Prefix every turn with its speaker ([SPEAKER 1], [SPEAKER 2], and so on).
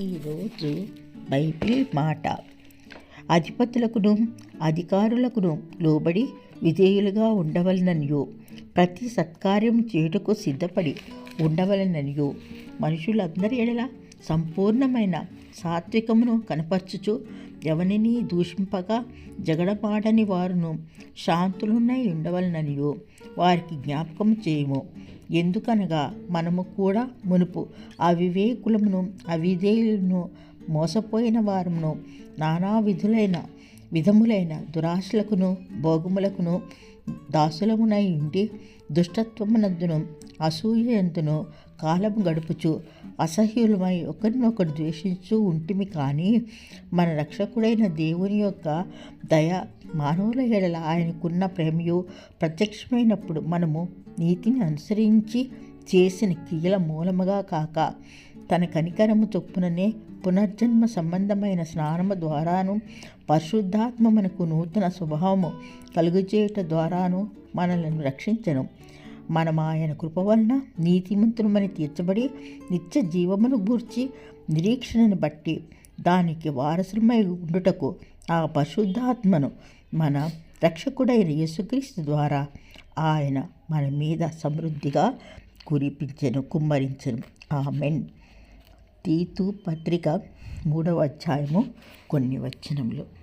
[SPEAKER 1] ఈరోజు బైబిల్ మాట. అధిపతులకును అధికారులకును లోబడి విధేయులుగా ఉండవలననియో. ప్రతి సత్కార్యం చేయుటకు సిద్ధపడి ఉండవలననియో. మనుషులందరి ఎడల సంపూర్ణమైన సాత్వికమును కనపరచుచు ఎవనిని దూషింపగా జగడపాడని వారును శాంతులున్నై ఉండవలననియో. వారికి జ్ఞాపకం చేయము. ఎందుకనగా మనము కూడా మునుపు అవివేకులమును అవిధేయులను మోసపోయిన వారమును నానా విధులైన విధములైన దురాశలకును భోగములకును దాసులమునై ఉండి దుష్టత్వమునందును అసూయందును కాలం గడుపుచు అసహ్యులమై ఒకరినొకరు ద్వేషించు ఉంటిమి కానీ మన రక్షకుడైన దేవుని యొక్క దయ మానవుల ఎడల ఆయనకున్న ప్రేమయు ప్రత్యక్షమైనప్పుడు మనము నీతిని అనుసరించి చేసిన క్రియల మూలముగా కాక తన కనికరము చొప్పుననే పునర్జన్మ సంబంధమైన స్నానము ద్వారాను పరిశుద్ధాత్మ మనకు నూతన స్వభావము కలుగుచేయుట ద్వారాను మనలను రక్షించను. మనం ఆయన కృప వలన నీతిమంతులమని తీర్చబడి నిత్య జీవమును గూర్చి నిరీక్షణను బట్టి దానికి వారసులమై ఉండుటకు ఆ పరిశుద్ధాత్మను మన రక్షకుడైన యేసుక్రీస్తు ద్వారా ఆయన మన మీద సమృద్ధిగా కురిపించెను కుమ్మరించెను. ఆమెన్. తీతు పత్రిక మూడవ అధ్యాయము కొన్ని వచనములు.